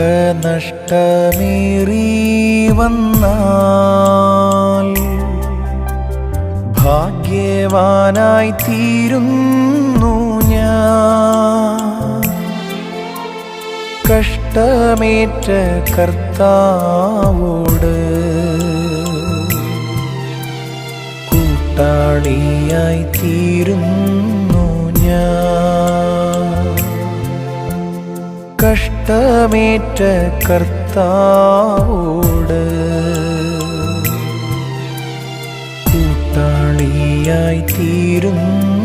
കഷ്ടനഷ്ടമേറി വന്നാൽ ഭാഗ്യവാനായി തീരുന്നു ഞാൻ. കഷ്ടമേറ്റ കർത്താവോട് കൂട്ടാളിയായി തീരുന്നു ഞാൻ. കഷ്ടമേറ്റ കർത്താവോട്. കൂട്ടാളിയായി തീരുന്നു.